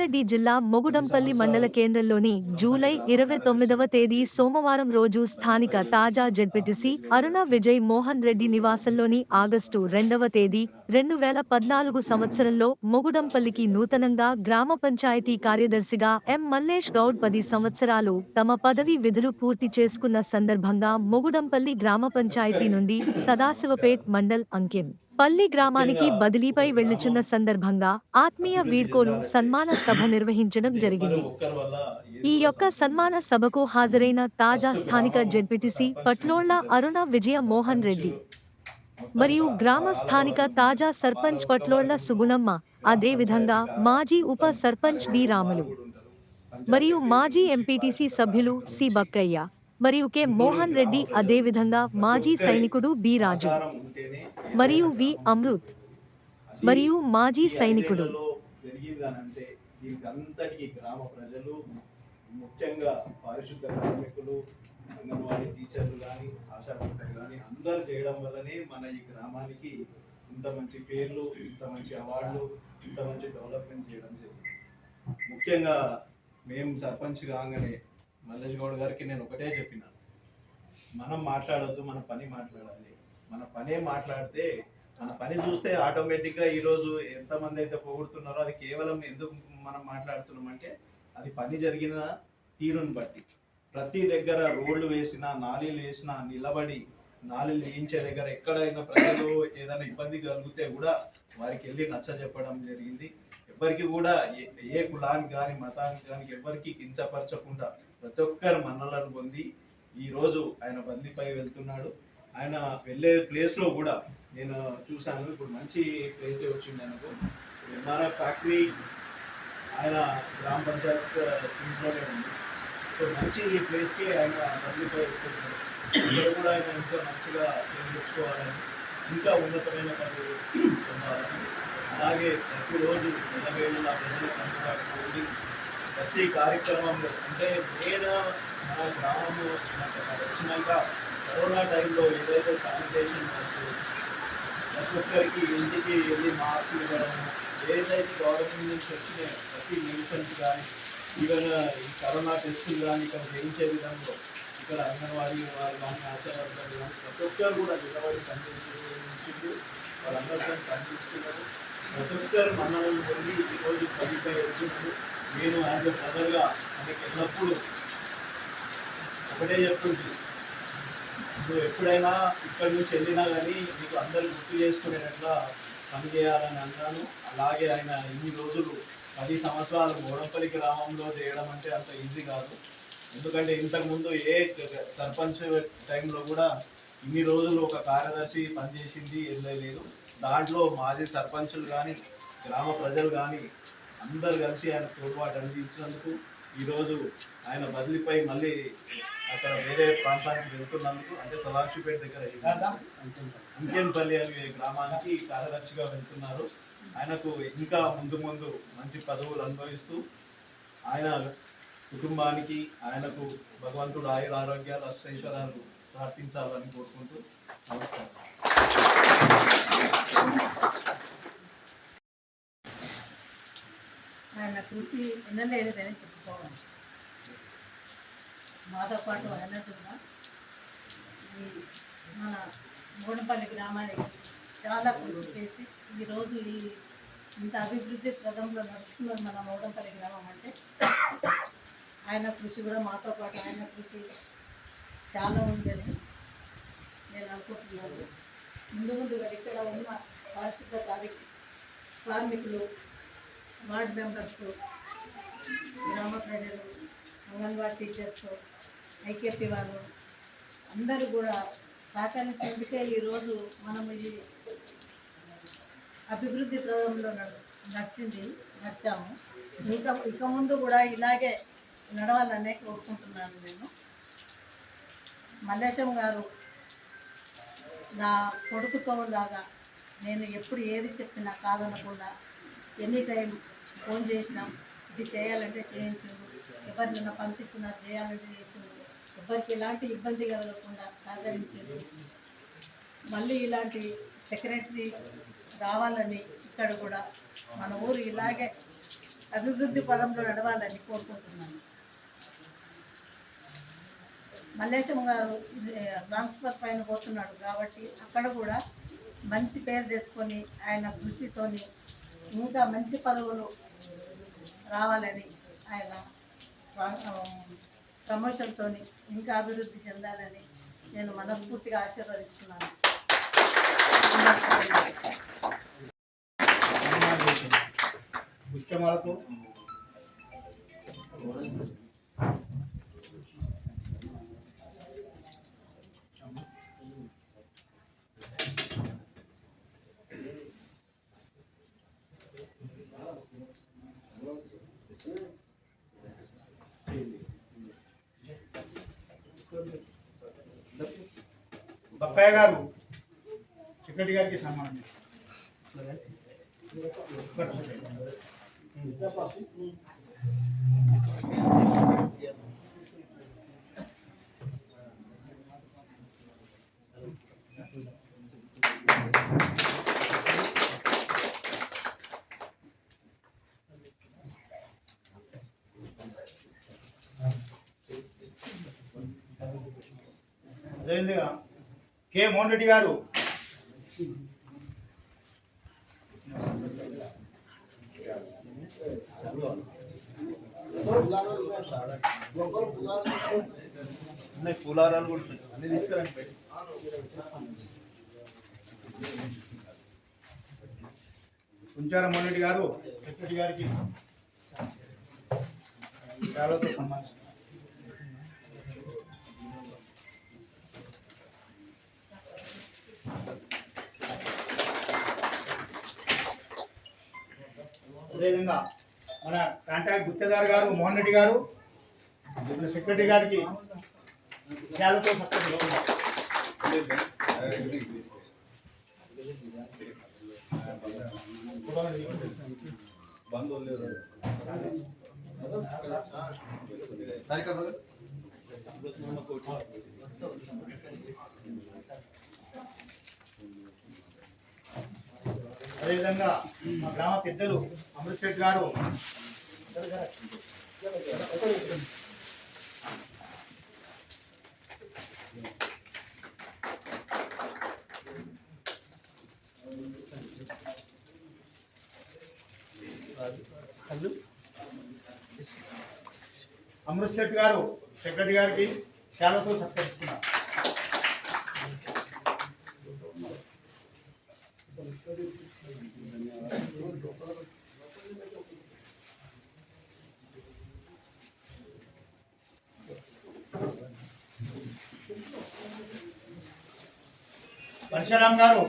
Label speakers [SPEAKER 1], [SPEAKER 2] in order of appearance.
[SPEAKER 1] రంగారెడ్డి జిల్లా మొగుడంపల్లి మండల కేంద్రంలోని జూలై ఇరవై తొమ్మిదవ తేదీ సోమవారం రోజు స్థానిక తాజా జడ్పిటిసి అరుణ విజయ్ మోహన్ రెడ్డి నివాసంలోని ఆగస్టు రెండవ తేదీ రెండు వేల పద్నాలుగు సంవత్సరంలో మొగుడంపల్లికి నూతనంగా గ్రామ పంచాయతీ కార్యదర్శిగా ఎం మల్లేష్ గౌడ్ పది సంవత్సరాలు తమ పదవి విధులు పూర్తి చేసుకున్న సందర్భంగా మొగుడంపల్లి గ్రామ పంచాయతీ నుండి సదాశివపేట్ మండల్ అంకిన్. పల్లి గ్రామానికి బదిలీపై వెళ్ళుచున్న సందర్భంగా ఆత్మీయ వీడ్కోలు సన్మాన సభ నిర్వహించడం జరిగింది. ఈ యొక్క సన్మాన సభకు హాజరైన తాజా స్థానిక జెడ్పీటీసీ పట్లోళ్ళ అరుణ విజయ మోహన్ రెడ్డి మరియు గ్రామ స్థానిక తాజా సర్పంచ్ పట్లోళ్ళ సుగుణమ్మ అదేవిధంగా మాజీ ఉప సర్పంచ్ బి రాములు మరియు మాజీ ఎంపీటీసీ సభ్యులు సి బక్కయ్య. మరియు కె మోహన్ రెడ్డి అదేవిధంగా మాజీ సైనికుడు బి రాజు. మరియు వి అమృత్. మరియు మాజీ సైనికుడు.
[SPEAKER 2] గ్రామ ప్రజలు ముఖ్యంగా పారిశుద్ధ కార్మికులు అంగన్వాడీ టీచర్లు కానీ ఆశా వర్కర్లు కానీ అందరూ చేయడం వల్లనే మన ఈ గ్రామానికి ఇంత మంచి పేర్లు ఇంత మంచి అవార్డులు ఇంత మంచి డెవలప్మెంట్ చేయడం జరిగింది ముఖ్యంగా మేము సర్పంచ్ కాగానే మల్లేష్ గౌడ్ గారికి నేను ఒకటే చెప్పినాను. మనం మాట్లాడొద్దు మన పని మాట్లాడాలి. మన పనే మాట్లాడితే మన పని చూస్తే ఆటోమేటిక్గా ఈరోజు ఎంతమంది అయితే పొగుడుతున్నారో అది కేవలం ఎందుకు మనం మాట్లాడుతున్నాం అంటే అది పని జరిగిన తీరుని బట్టి. ప్రతి దగ్గర రోడ్లు వేసినా నాలీలు వేసినా నిలబడి నాలీలు వేయించే దగ్గర ఎక్కడైనా ప్రజలు ఏదైనా ఇబ్బంది కలిగితే కూడా వారికి వెళ్ళి నచ్చ చెప్పడం జరిగింది. ఎవరికి కూడా ఏ- ఏ కులానికి కానీ మతానికి కానీ ఎవరికి కించపరచకుండా ప్రతి ఒక్కరు మన్నలను పొంది ఈ రోజు ఆయన బదిలీపై వెళ్తున్నాడు. ఆయన వెళ్ళే ప్లేస్లో కూడా నేను చూశాను. ఇప్పుడు మంచి ప్లేసే వచ్చింది ఆయనకు ఎంఆర్ఎఫ్ ఫ్యాక్టరీ ఆయన గ్రామ పంచాయత్ ఇంట్లోనే ఉంది. సో మంచి ఈ ప్లేస్కి ఆయన బదిలీపై వెళ్తున్నాడు. ఇక్కడ కూడా ఆయన ఇంకా మంచిగా తెచ్చుకోవాలని ఇంకా ఉన్నతమైన పనులు పొందాలని అలాగే ప్రతిరోజు నెలవేళలా ప్రజలకు అందుబాటులో ప్రతి కార్యక్రమంలో అంటే నేను మన గ్రామంలో వచ్చినాక కరోనా టైంలో ఏదైతే శానిటేషన్ ప్రతి ఒక్కరికి ఇంటికి వెళ్ళి మాస్క్ ఇవ్వడం ఏదైతే గవర్నమెంట్ నుంచి వచ్చిన ప్రతి మెడిసిన్స్ కానీ ఈవెన్ ఈ కరోనా టెస్టులు కానీ ఇక్కడ చేయించే విధంలో ఇక్కడ అంగన్వాడీ వారు కానీ ఆశా కానీ ప్రతి ఒక్కరు కూడా నిలబడి పనిచేసి వాళ్ళందరితో పనిచేస్తున్నారు. ప్రతి ఒక్కరు మనల్ని పొంది ఈరోజు పనిపై వచ్చినప్పుడు నేను యాజ్ ఎ బ్రదర్గా మనకి ఎల్లప్పుడూ ఒకటే చెప్తుంది నువ్వు ఎప్పుడైనా ఇక్కడి నుంచి వెళ్ళినా కానీ నీకు అందరూ గుర్తు చేసుకునేటట్లా పని చేయాలని అన్నాను. అలాగే ఆయన ఇన్ని రోజులు పది సంవత్సరాలు మోడంపల్లి గ్రామంలో చేయడం అంటే అంత ఈజీ కాదు. ఎందుకంటే ఇంతకుముందు ఏ సర్పంచ్ టైంలో కూడా ఇన్ని రోజులు ఒక కార్యదర్శి పనిచేసింది ఏం లేదు దాంట్లో మాజీ సర్పంచులు కానీ గ్రామ ప్రజలు కానీ అందరు కలిసి ఆయన తోడ్పాటు అందించినందుకు ఈరోజు ఆయన బదిలీపై మళ్ళీ అక్కడ వేరే ప్రాంతానికి వెళ్తున్నందుకు అంటే సలాక్షిపేట దగ్గర అంకేన్పల్లి అనే గ్రామానికి కార్యదర్శిగా వెళ్తున్నారు. ఆయనకు ఇంకా ముందు ముందు మంచి పదవులు అనుభవిస్తూ ఆయన కుటుంబానికి ఆయనకు భగవంతుడు ఆయుర ఆరోగ్యాలు అష్టైశ్వరాలు ప్రార్థించాలని కోరుకుంటూ నమస్కారం.
[SPEAKER 3] ఆయన కృషి ఎన్నలేనిదని చెప్పుకోవాలి. మాతో పాటు అన్నట్టుగా ఈ మన మోడపల్లి గ్రామానికి చాలా కృషి చేసి ఈరోజు ఈ ఇంత అభివృద్ధి పదంలో నడుస్తున్నది మన మోడంపల్లి గ్రామం అంటే ఆయన కృషి కూడా మాతో పాటు ఆయన కృషి చాలా ఉందని నేను అనుకుంటున్నాను. ముందు ముందుగా ఇక్కడ ఉన్న పారిశుద్ధ కార్మికులు వార్డ్ మెంబర్స్ గ్రామ ప్రజలు అంగన్వాడీ టీచర్స్ ఐకేపీ వాళ్ళు అందరూ కూడా సహకరించేందుకే ఈరోజు మనము ఈ అభివృద్ధి ప్రదంలో నడుచు నడిచింది నడిచాము. ఇంకా ఇక ముందు కూడా ఇలాగే నడవాలనే కోరుకుంటున్నాను నేను. మల్లేశం గారు నా కొడుకుతో లాగా నేను ఎప్పుడు ఏది చెప్పినా కాదనకుండా ఎనీ టైం ఫోన్ చేసినాం ఇది చేయాలంటే చేయించు. ఎవరినైనా పంపించినా చేయాలంటే చేసిండు ఎవరికి ఎలాంటి ఇబ్బంది కలగకుండా సహకరించిండు మళ్ళీ ఇలాంటి సెక్రటరీ రావాలని ఇక్కడ కూడా మన ఊరు ఇలాగే అభివృద్ధి పదంలో నడవాలని కోరుకుంటున్నాను. మల్లేశం గారు ట్రాన్స్ఫర్ పైన పోతున్నాడు కాబట్టి అక్కడ కూడా మంచి పేరు తెచ్చుకొని ఆయన కృషితోని ఇంకా మంచి పదవులు రావాలని ఆయన ప్రమోషన్తో ఇంకా అభివృద్ధి చెందాలని నేను మనస్ఫూర్తిగా ఆశీర్వదిస్తున్నాను.
[SPEAKER 4] పుష్పమాలతో బప్పయ్య గారు సెక్రటరీ గారికి సన్మానం అదేవిధంగా కె మోహన్ రెడ్డి గారు
[SPEAKER 2] పూలారాలు కూడా. అన్ని తీసుకురండి.
[SPEAKER 4] కుంచార మోహన్ రెడ్డి గారు సెక్రటరీ గారికి శాలతో అదేవిధంగా మన కాంటాక్ట్ గుత్తేదార్ గారు మోహన్ రెడ్డి గారు ఇప్పుడు సెక్రటరీ గారికి విషయాలతో సత్కరిస్తున్నారు అదేవిధంగా మా గ్రామ పెద్దలు అమృత్ శెట్ గారు. అమృత్ శెట్ గారు సెక్రటరీ గారికి శాలతో సత్కరిస్తున్నారు పరశురామ్ గారు